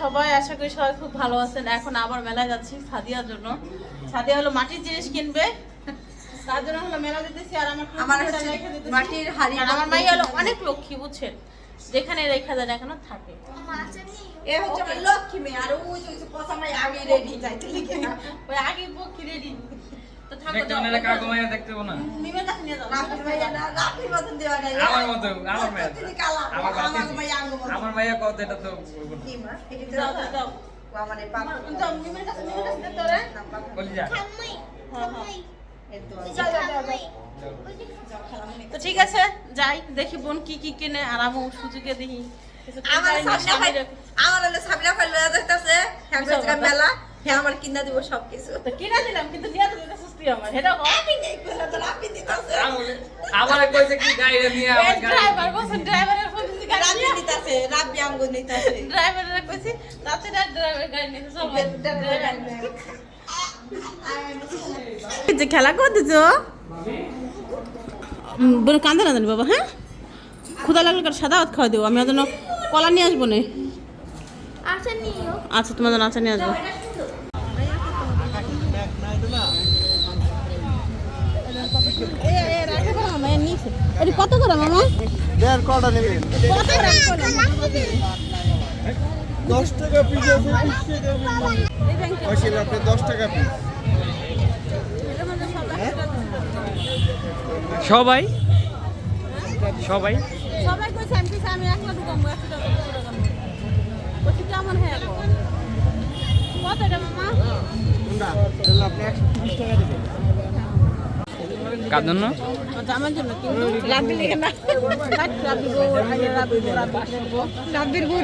সবাই আশা করি সবাই খুব ভালো আছেন। এখন আবার মেলায় যাচ্ছি সাদিয়ার জন্য। সাদিয়া হলো মাটির জিনিস কিনবে। তার জন্য হলো মেলা দিতেছি আর আমার। মাটির হাঁড়ি আমার মাই হলো অনেক লক্ষ্মী বুঝছেন? যেখানে রেখা যায় এখনও থাকে। এ হচ্ছে লক্ষ্মী মেয়ে। আর ওই যে আগে রেডি যাইতে লিখে ওই আগে পক্ষী রেডি তো থাকো দেখতে যাও। কাকু মাইয়া দেখতে না। মিমের কাছে নিয়ে যাও রাফি ভাইয়া না রাফির মতন দেওয়া নাই। আমার মতো মাইয়া কত এটা তো কি মা এটি তো আমার পাপা মিমের কাছে মিমের কাছে বলি যা হ্যাঁ হ্যাঁ। ঠিক আছে যাই দেখি বোন কি কি কিনে আর আমি সুযোগে দেখি। আমার সামনে আমার সামনে যাইতাছে হ্যাঁ কথা। মেলা হ্যাঁ আমার কিনা দিব সব কিছু তো কিনা দিলাম কিন্তু নিয়ে তো আমার আমি নেই তো দিতাছে। আমার কইছে কি নিয়ে আমার ড্রাইভার বসে ড্রাইভারের ফোন দিছি গাড়ি নিয়ে দিতাছে আঙ্গ নিতাছে। ড্রাইভারের কইছি তাতে ড্রাইভার গাড়ি চল। যে খেলা করতেছ? বলে কান্দে না বাবা হ্যাঁ? ক্ষুদা লাগলে কার সাদা ভাত খাওয়া দেবো আমি ওর জন্য কলা নিয়ে আসব না। আচ্ছা তোমার জন্য আচার নিয়ে আসব। এটা কত করে মামা? দেড় কটা নেবেন কত করে? দশ টাকা পিস আছে আপনি দশ টাকা পিস সবাই? সবাই? সবাই কইছে আমি কইছি আমি একলা কেমন হ্যাঁ কত মামা? কার জন্য?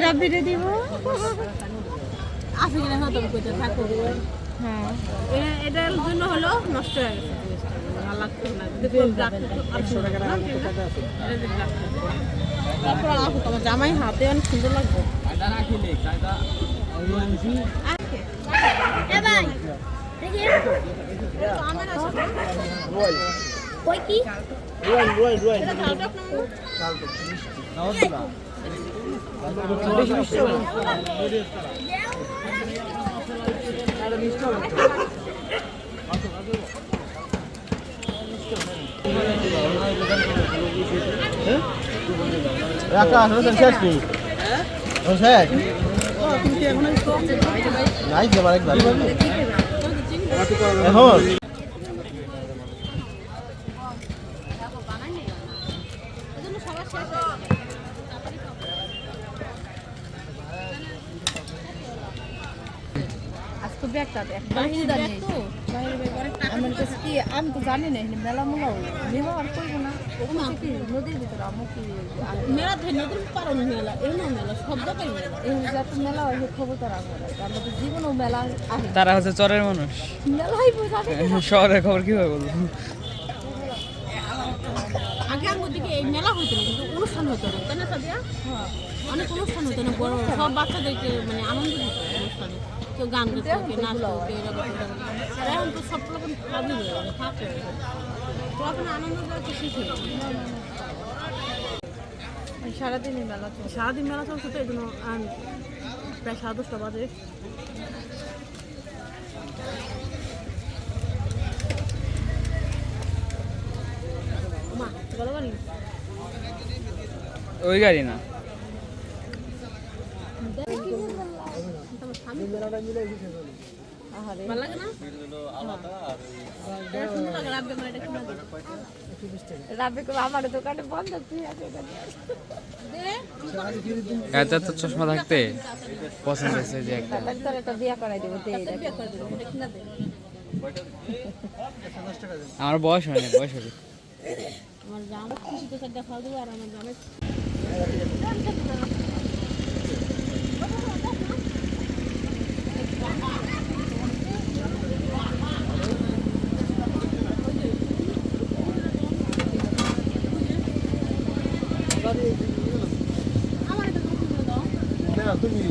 রাব্বির দিব। আসে কিনা কইতে থাকো। হ্যাঁ। এটার হলো নষ্ট হয়ে গেছে। জামাই হাতে অনেক সুন্দর লাগবে। রাখা শেষ নেই। ও শেষ নাই যে একবার এখন হয়ে আমি তো জানি না মেলা মেলা নেওয়া আর করব না নদীর ভিতরে আমার কি মেলা ধরে নদীর পারণ মেলা এই না মেলা জায়গায় মেলা। এই যত মেলা হয় খবর তো রাখব না আমরা তো জীবনেও মেলা তারা হচ্ছে চরের মানুষ। মেলাই শহরের খবর কীভাবে বলব? আগে আমার দিকে এই মেলা হইতো না কিন্তু অনুষ্ঠান হতো না তাই না সাদিয়া? অনেক অনুষ্ঠান হতো না বড় সব বাচ্চাদেরকে মানে আনন্দ দিত অনুষ্ঠানে। কেউ গান করতো কেউ নাচতো কেউ এরকম। এরকম। আর এখন তো সব রকম ভাবি হয়ে গেছে থাকে সারাদিনই মেলা চলে সারাদিন মেলা চলছে তো এই জন্য আম, প্রায় সাড়ে দশটা বাজে। মা গেল বাড়ি ওই গাড়ি না ভালো লাগে না? এটা সুন্দর লাগে রাব্বে আমার এটা কিনে দে। রাবে আমার দোকানে বন্ধ তুই আছে দে এত এত চশমা থাকতে পছন্দ হয়েছে যে একটা। তাহলে তোর একটা বিয়া করাই দেবো তুই একটা বিয়ে করে দেবো এটা কিনে দে। আমার বয়স হয়নি বয়স হবে আমার জামা খুশিতে চারটা খাওয়া দেবো আর আমার জামে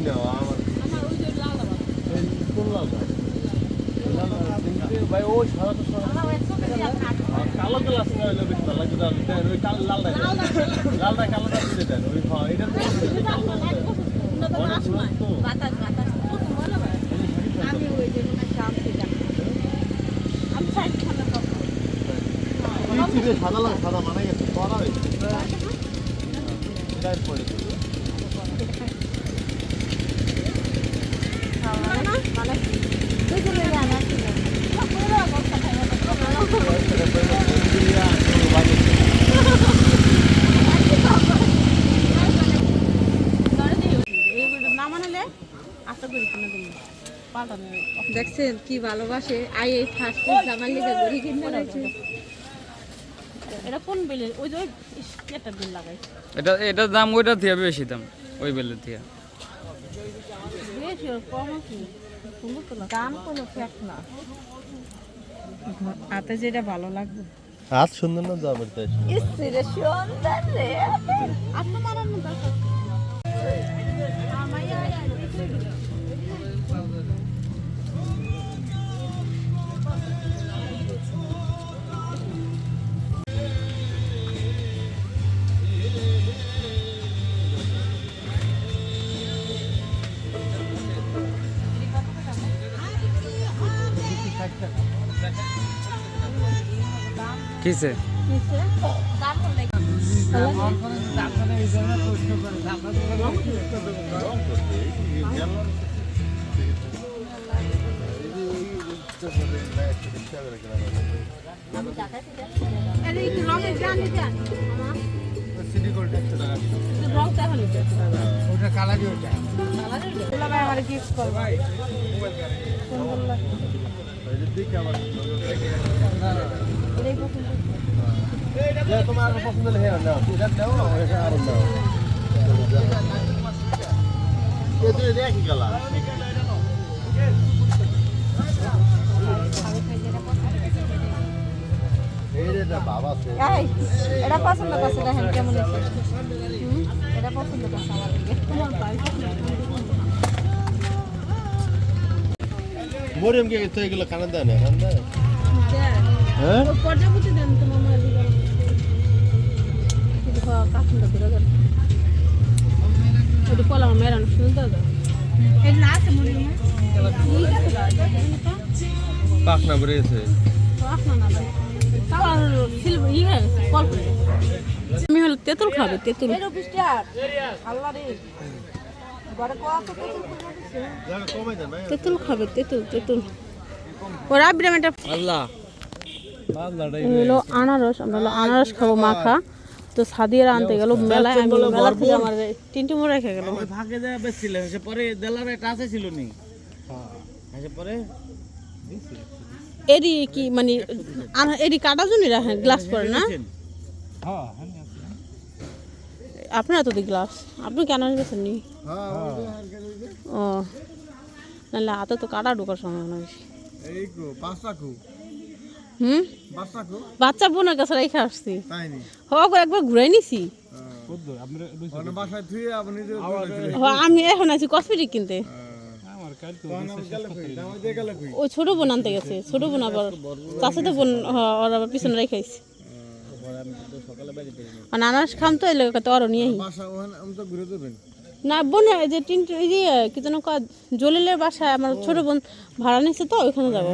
নেওয়া আমার কোন লাল ভাই ও সারা তো কালো গ্লাস না হইলে বেশি ভালো লাগবে ওই লালটা লালটা কালোটা দিয়ে দেন ওই হ্যাঁ এটা অনেক সুন্দর সাদা মানে গেছে করা হয়েছে। দেখছেন কি ভালোবাসে? আই এই ফার্স্ট জামার লিগে গড়ি কিনে রয়েছে এটা কোন বেলে ওই যে একটা দিন লাগাই। এটা এটার দাম ওইটা থেকে বেশি দাম ওই বেলের থেকে বেশি ওর কম কি সুন্দর তো লাগে দাম কোনো ফ্যাক্ট না হাতে যেটা ভালো লাগবে। হাত সুন্দর না যাবে তাই ইসরে সুন্দর রে। আপনার মানানো দরকার কিসে ওটা কালারই ওটা ভাই আমার গিফট করবে দেখে আমার এটাই পছন্দ যে তোমার পছন্দ হলে হ্যাঁ নাও। এটা নাও এটা নাও। এ তো এটা একই কালার এটা বাবা সে এই এটা পছন্দ করছে দেখেন কেমন এটা পছন্দ করছে আমার মরিয়ম কে তো এগুলো কানে দেয় না কানে দেয়? হ্যাঁ? প্রজাপতি দেন তোমার কাঠুনটা হলো তেঁতুল খাবে তেঁতুল ঘরে তেঁতুল খাবে তেঁতুল তেঁতুল ওরা আনারস, আমরা আনারস খাব মাখা। তো সাদিয়ার আনতে গেল মেলায় আমি মেলা থেকে আমার তিনটে মোড় রেখে গেল। ভাগে যা বেচছিলেন সে পরে দেলার একটা আছে ছিল নি। সে পরে এডি কি মানে এডি কাটা জন্য রাখেন গ্লাস পরে না? আপনারা তো গ্লাস? আপনি কেন বেছেন নি? ও নাহলে হাতে তো কাটা ঢোকার সম্ভাবনা বেশি। এই কো পাঁচ টাকু হুম? বাচ্চা বোনের কাছে রেখে আসছি। করে একবার ঘুরাই নিছি। আমি এখন আছি কসমেটিক কিনতে। গেলে কই? দাম দিয়ে গেলে কই? ও ছোট বোন আনতে গেছে ছোট বোন আবার চাচাতো বোন হ, ওর আবার পিছনে রেখাইছে আর নানাস খাম তো এলে কত আরও নিয়ে আহি। না বোন এই যে টিন এই যে কি যেন কয় জলিলের বাসায় আমার ছোট বোন ভাড়া নিচ্ছে তো ওইখানে যাব।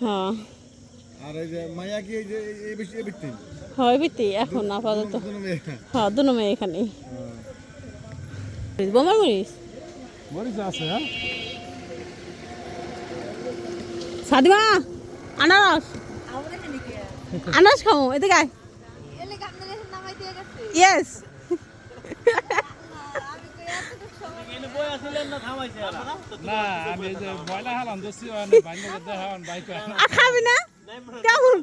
হ্যাঁ। আর এই যে মাইয়া কি এই যে এই বেশি এই হয় বিতি এখন আপাতত। হ্যাঁ দুনো মেয়ে এখানে। বোমার মরিস? মরিচ আছে হ্যাঁ। সাদিমা আনারস? আনারস খাও এদিকে আয়। ইয়েস খাবি না? কেমন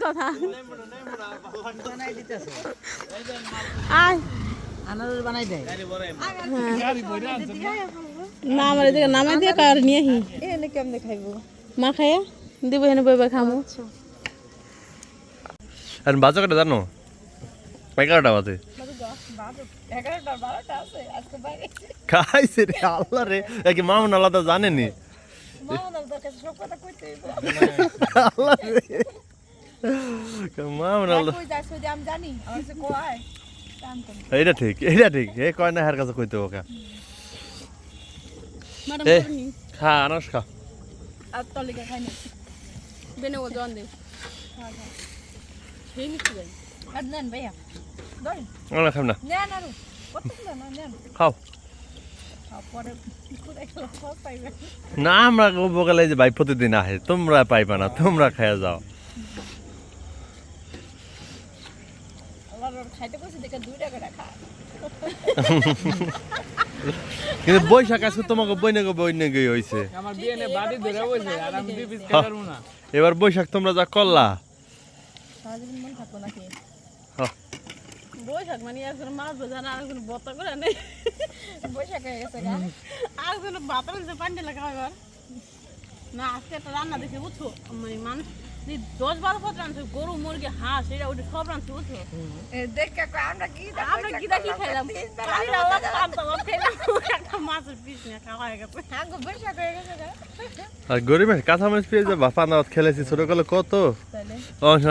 না, আমার এদিকে নামাই দিয়ে কার নিয়ে এনে কেমনে খাইবো মা খাইয়া দিব হেনে বইবা খামু। আর বাজে কটা জানো। এগারোটা বাজে এগারোটা বারোটা আছে আজকে বাইরে খাইছে রে আল্লাহ রে। কি মামুন আল্লাহ জানেনি? রে। মামুন আমি জানি ঠিক এইটা ঠিক। এ কয় না হের কাছে কইতে ওকে। এ খা আনাস খা। আর তলিকা খাই না। বেনে ও জন দে। খেয়ে নিচ্ছি ভাই। আর নেন ভাইয়া। আমরা খাব না। না খাও। না আমরা বকালে যে ভাই প্রতিদিন আসে তোমরা পাইবা না তোমরা খাইয়া যাও। কিন্তু বৈশাখ আজকে তোমাকে বইনাকে বইনাকে হয়েছে না। এবার বৈশাখ তোমরা যা করলা সারাদিন মন থাকতো নাকি বৈশাখ মানে একজন মাছ বোঝা না আরেকজন বতা করে নেই বৈশাখ হয়ে গেছে গা। আরেকজন বাতার দিতে পান্ডে লাগা এবার না আজকে একটা রান্না দেখে বুঝছ? মানে মানুষ দশ বারো পথ রাঁধছে গরু মুরগি হাঁস এটা ওটা সব রাঁধছে বুঝছ? দেখে আমরা কি আমরা কি দেখি একটা মাছের পিস নিয়ে খাওয়া হয়ে গেছে। আগে বৈশাখ হয়ে গেছে গা। আর গরিবের কাঁচামরিচ পেয়ে যে বাপা খেলেছি ছোটকালে কত?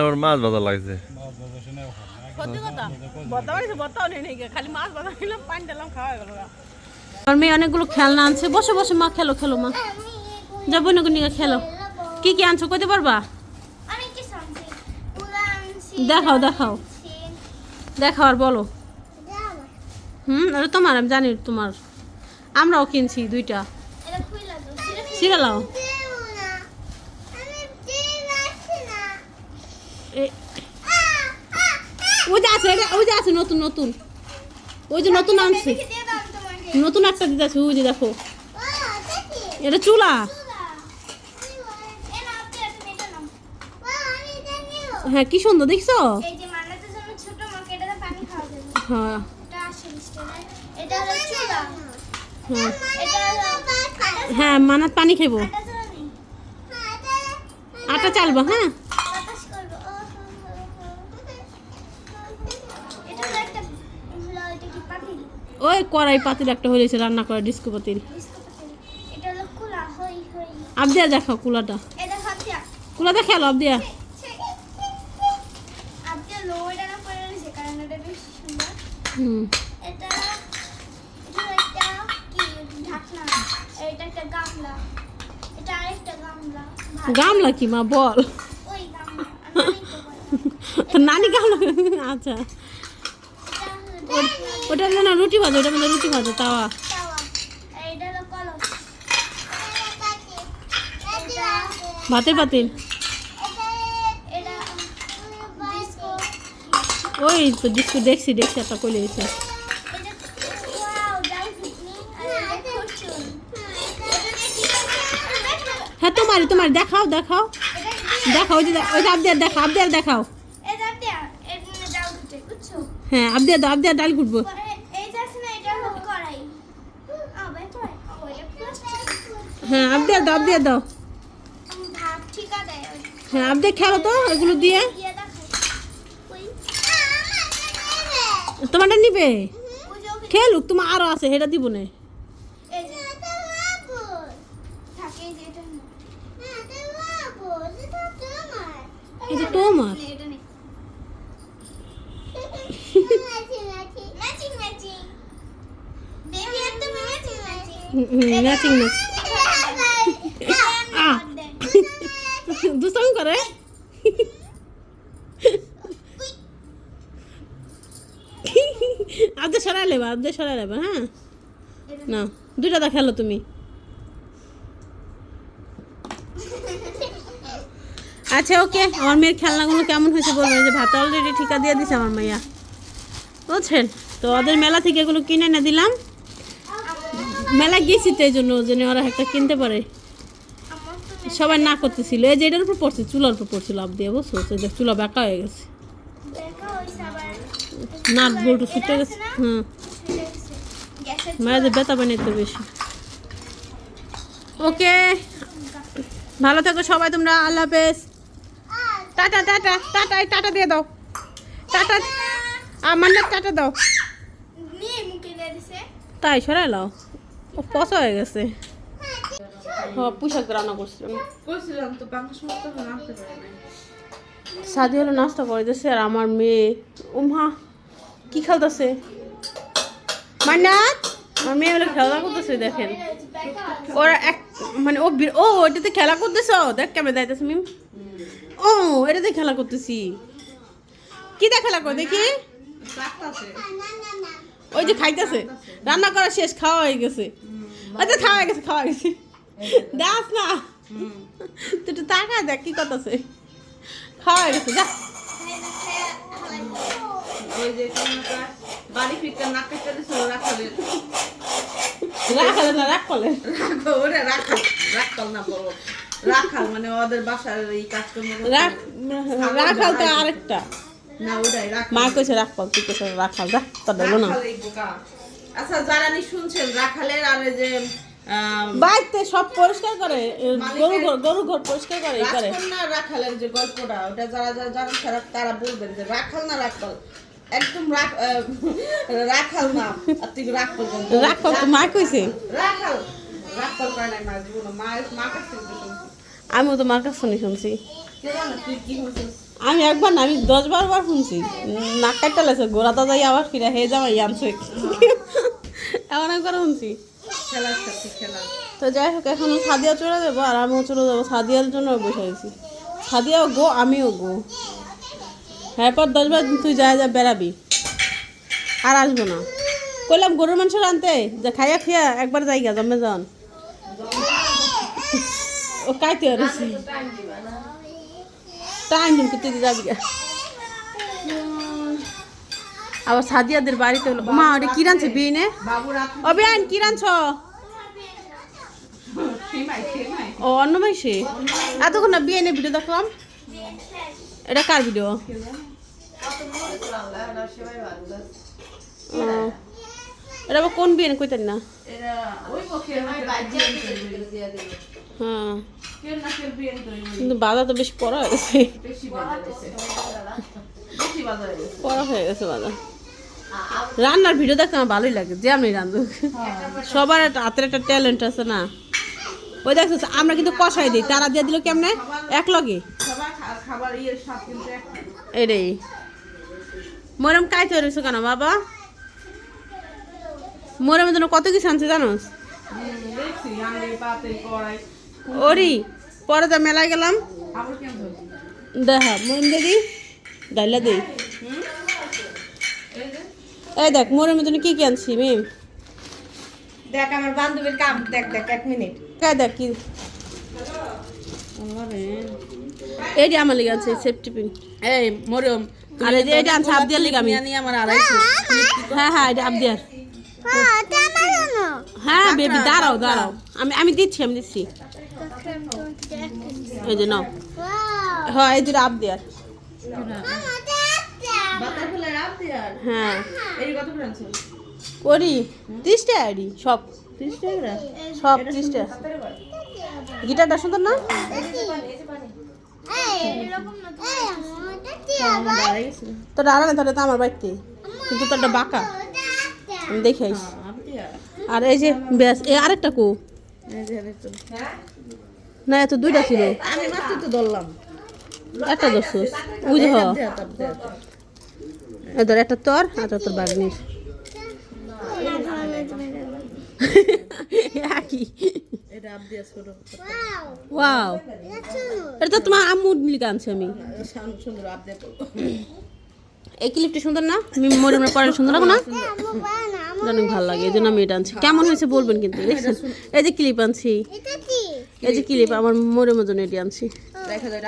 আমার মাছ ভালো লাগছে। সত্যি কথা? বতা বাড়িতে বতাও নেই খালি মাছ বাতা খেলাম পানি দিলাম খাওয়া গেল আমার মেয়ে অনেকগুলো খেলনা আনছে। বসে বসে মা খেলো খেলো মা। যাব না নিয়ে খেলো। কি কি আনছো? কইতে পারবা? দেখাও দেখাও। দেখাও আর বলো। হুম আরে তোমার আমি জানি তোমার। আমরাও কিনছি দুইটা। সিরালাও দেও না আমি দিন আসছি না এ- ওই যে আছে, ওই যে আছে নতুন নতুন। ওই যে নতুন আনছি। নতুন একটা দিতে আছে, ওই যে দেখো। এটা চুলা। হ্যাঁ কি সুন্দর, দেখছ? হ্যাঁ। হ্যাঁ মানাত পানি হ্যাঁ আটা চালবা হ্যাঁ? ওই কড়াই পাতিল একটা হয়েছে রান্না করা ডিস্কো পাতিল। আবদিয়া দেখাও কুলাটা। কুলাটা খেলো আবদিয়া হুম। এটা এটা কি ঢাকনা এটা একটা গামলা। এটা আরেকটা গামলা গামলা কি মা বল। ওই গামলা তো নানি গামলা। আচ্ছা। ওটা না রুটি ভাজো, ওটা মধ্যে রুটি ভাজো, তাওয়া। ভাতের পাতিল। ওই তো ডিস্কো দেখছি দেখছি একটা কইলে দিছে এটা ওয়াও ডাল ঘুগনি আর এটা ফরচুন এটা দিয়ে কি করবে হ্যাঁ তোমার তোমার দেখাও দেখাও দেখাও ওই দেখাও আবদিয়ার দেখাও এটা দেয়া এটা ডাল ঘুটে বুঝছ হ্যাঁ আবদিয়া দাও আবদিয়ার ডাল ঘুটবো পরে এই যে আছে না এটা হলো কড়াই আবার কড়াই ওইটা প্লাস্টিক হ্যাঁ আবদিয়ার দাও আবদিয়ার দাও ভাত ঠিকা দেয় হ্যাঁ খেলো তো এগুলো দিয়ে। দিয়ে তোমারটা নিবে? খেলুক, তোমার আরও আছে, সেটা দিব না। এটা তোমার। ম্যাচিং আহ। দুষ্টামি করে। আবদে সরাই লেবা আবদে সরাই লেবা হ্যাঁ? না দুইটা দা খেলো তুমি। আচ্ছা ওকে আমার মেয়ের খেলনাগুলো কেমন হয়েছে বলবেন যে ভাত অলরেডি ঠিকা দিয়ে দিছে আমার মাইয়া। বুঝছেন? তো ওদের মেলা থেকে এগুলো কিনে এনে দিলাম। মেলা গেছি তো এই জন্য যেন ওরা একটা কিনতে পারে। সবাই না করতেছিল। এই যে এটার উপর পড়ছে, চুলার উপর পড়ছে আপ দিয়ে, বুঝছ? তো দেখ, চুলা বেঁকা হয়ে গেছে। নাট বল্টু ছুটে গেছে। গ্যাসের মায়েদের ব্যথা বানাইতে বেশি। ওকে। ভালো থাকো সবাই তোমরা। আল্লাহ হাফেজ। টাটা টাটা টাটা টাটা দিয়ে দাও। টাটা। আমার না টাটা দাও। তাই সরাই লাও। ও পচা হয়ে গেছে। হ্যাঁ পোশাক রান্না করছিলাম। করছিলাম তো পারে না সাদি হলো নাস্তা করে দিচ্ছে আর আমার মেয়ে উমা কি খেলতেছে? মান্নাত আমার মেয়ে হলো খেলা করতেছে দেখেন। ওরা এক মানে ও বি- ও এটাতে খেলা করতেছ দেখ কেমন যাইতেছে মিম। ও এটাতে খেলা করতেছি। কি দেখা লাগবে দেখি? ওই যে খাইতেছে। রান্না করা শেষ খাওয়া হয়ে গেছে। আচ্ছা খাওয়া হয়ে গেছে খাওয়া গেছে। দাস না। তুই একটু তাকা দেখ কি করতেছে। খাওয়া হয়ে গেছে যা। রাখালে। না রাখ পালে রাখো ওরে রাখাল রাখাল না বলো রাখাল মানে ওদের বাসার এই কাজকর্ম রাখাল তো আরেকটা। মা কইছে রাখ। তুই কইছে রাখাল যা তোর দেখল না। রাখাল। আচ্ছা যারা নি শুনছেন রাখালের আর যে আম, বাড়িতে সব পরিষ্কার করে গরু ঘর গরু ঘর পরিষ্কার করে এই করে। রাজকন্যা রাখালের যে গল্পটা ওটা যারা যারা জানেন তারা তারা বলবেন যে রাখাল না রাখাল? একদম রাখ রাখাল না আর তুই রাখ বলবেন রাখাল তো মা কইছে। রাখাল। রাখাল করে না মা জীবন মা মা কাছে শুনছি আমিও তো মার কাছে শুনি শুনছি। কে জানে তুই কি হয়েছিস আমি একবার না, আমি দশ বার বার শুনছি। নাক কাটতে লাগছে গোড়াটা যাই আবার ফিরে, হে জামাই, আনছে। এমন একবার শুনছি। তো যাই হোক, এখন সাদিয়া চলে যাব আর আমিও চলে যাব। সাদিয়ার জন্য বসে আছি। সাদিয়াও গো, আমিও গো। হ্যাঁ পর দশ বার তুই যা যা বেড়াবি। আর আসব না। কইলাম গরুর মাংস আনতে যে খাইয়া খাইয়া একবার যাই যাইগা, জমে যান ও কাইতে আর। টাইম দিন তুই যাবি। আবার সাদিয়াদের বাড়িতে হলো। মা ওটা কি বাবু রাখ ও বিয়ান কি সীমাই ও অন্য মাইসে এতক্ষণ না বিয়ে ভিডিও দেখলাম। এটা কার ভিডিও? ও, এটা আবার কোন বিয়ে? কইতেন না। এরা ওই পক্ষে হ্যাঁ। কিন্তু বাধা তো বেশ পড়া হয়ে গেছে। পড়া হয়ে গেছে বাধা। রান্নার ভিডিও দেখতে আমার ভালোই লাগে যে আমি রান্ধুক সবার একটা হাতের একটা ট্যালেন্ট আছে না। ওই দেখছ আমরা কিন্তু কষাই দিই। তারা দিয়ে দিল কেমনে? এক লগে। এটাই। মরম কাই তৈরি হয়েছে কেন বাবা? মরমের জন্য কত কিছু আনছে জানোস? ওরি পরে তো মেলায় গেলাম। দেখা মরম দিদি ডাইলা দিই। এই দেখ মরমের জন্য কি কি আনছি মিম? দেখ আমার বান্ধবীর কাম দেখ দেখ এক মিনিট। কাই দেখ কি? এই যে আমার লিগে আছে সেফটি পিন এই মরিয়ম আর যে এটা আনছে আবদিয়ার লিগে আমি। আমার আড়াইশো। হ্যাঁ হ্যাঁ এটা আবদিয়ার। হ্যাঁ বেবি দাঁড়াও দাঁড়াও আমি আমি দিচ্ছি আমি দিচ্ছি। এই যে নাও। হ্যাঁ এই ফেলে রাত দিয়ার। হ্যাঁ। করে? ত্রিশটা আইডি সব। সব ত্রিশটা। গিটারটা সুন্দর না? তো আড়া তাহলে তো আমার বাড়িতে। কিন্তু তোরটা বাঁকা। দেখে আইছি আর এই যে ব্যাস এ আরেকটা কো না এত দুইটা ছিল আমি মাত্র তো ধরলাম একটা ওই যে হ এদের একটা তোর আর তোর বাগনির একই ওয়াও এটা তো তোমার আম্মু মিলিকে আনছি আমি এই ক্লিপটি সুন্দর না? আমি মরে মরে পরে সুন্দর লাগো না? অনেক ভালো লাগে এই জন্য আমি এটা আনছি। কেমন হয়েছে বলবেন কিন্তু? এই যে ক্লিপ আনছি। এই যে ক্লিপ আমার মরে মজন এটি আনছি।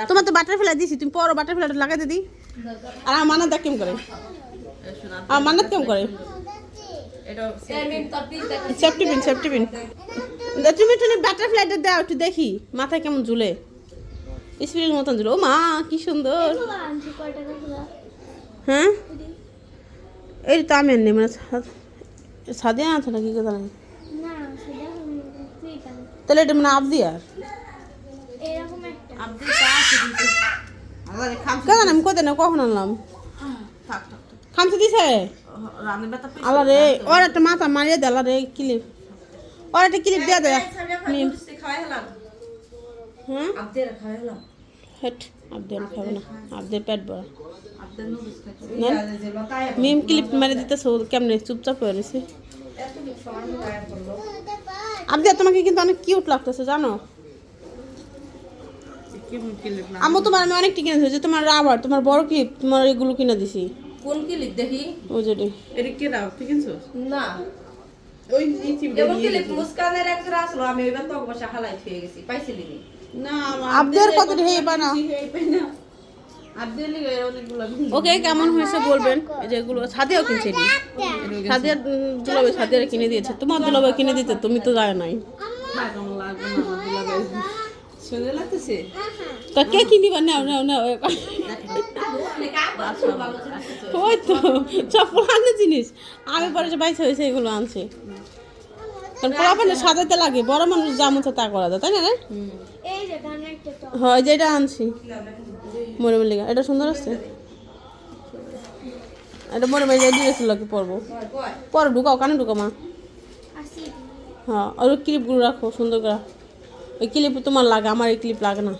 তোমার তো বাটার ফেলা দিছি তুমি পরো বাটার ফেলাটা লাগাই দিদি আর আমার মানাত দেখ কেমন করে। আমার মানাত কেমন করে। সেফটি পিন সেফটি পিন তুমি একটু বাটার ফ্লাইটা দাও একটু দেখি। মাথায় কেমন ঝুলে। স্পিরিট মতন ঝুলে। ও মা কি সুন্দর। হ্যাঁ? এই তো আমি আনি মানে সাদে আছে না কি কথা নাই তাহলে এটা মানে আবদি আর? কেন আমি কোথায় না কখন আনলাম? থাক থাক থাক। খামছে দিছে? আল্লাহ রে ওর একটা মাথা মারিয়ে দে আল্লাহ রে ক্লিপ। ওর একটা ক্লিপ দিয়ে দে হ্যাঁ? হেট আবদি আমি খাব না। আবদের পেট বড়। মিম ক্লিপ মেরে দিতেছে ও কেমনে চুপচাপ হয়ে রয়েছে এত সমান গায়ে পড়ল আবদি তোমাকে কিন্তু অনেক কিউট লাগতেছে জানো? আম্মু তোমার আমি অনেকটি কিনেছি ওই যে তোমার রাবার তোমার বড় ক্লিপ তোমার এগুলো কিনে দিছি। কোন ক্লিপ দেখি? ওই যেটি এটা কে দাও ঠিক আছে না। ওই ক্লিপ। মুস্কানের একজন আসলো আমি ওইবার তো বসে হালাই থুয়ে গেছি পাইছিলি আবদের কত না। লিগে অনেকগুলো ওকে কেমন হয়েছে বলবেন? এই যে এগুলো সাদিয়াও কিনছে নি? সাদিয়া দুলাবে সাদিয়া কিনে দিয়েছে। তোমার দুলাবে কিনে দিতে তুমি তো যায় নাই। না তা কে কিনিবা? নাও নাও নাও ওই তো সব পুরানো জিনিস। আমি পরে যে বাইছে হয়েছে এগুলো আনছি। কারণ পোলাপানে সাজাইতে লাগে বড় মানুষ যা মতো তা করা যায় তাই না হ্যাঁ এই যে হয় যেটা আনছি। মরে মল্লিকা এটা সুন্দর আছে এটা মরে মরে যাই দিয়েছিল কি পরবো। পরে ঢুকাও কানে ঢুকাও মা। হ্যাঁ আর ওই ক্লিপগুলো রাখো সুন্দর করে। ওই ক্লিপ তোমার লাগে আমার এই ক্লিপ লাগে না।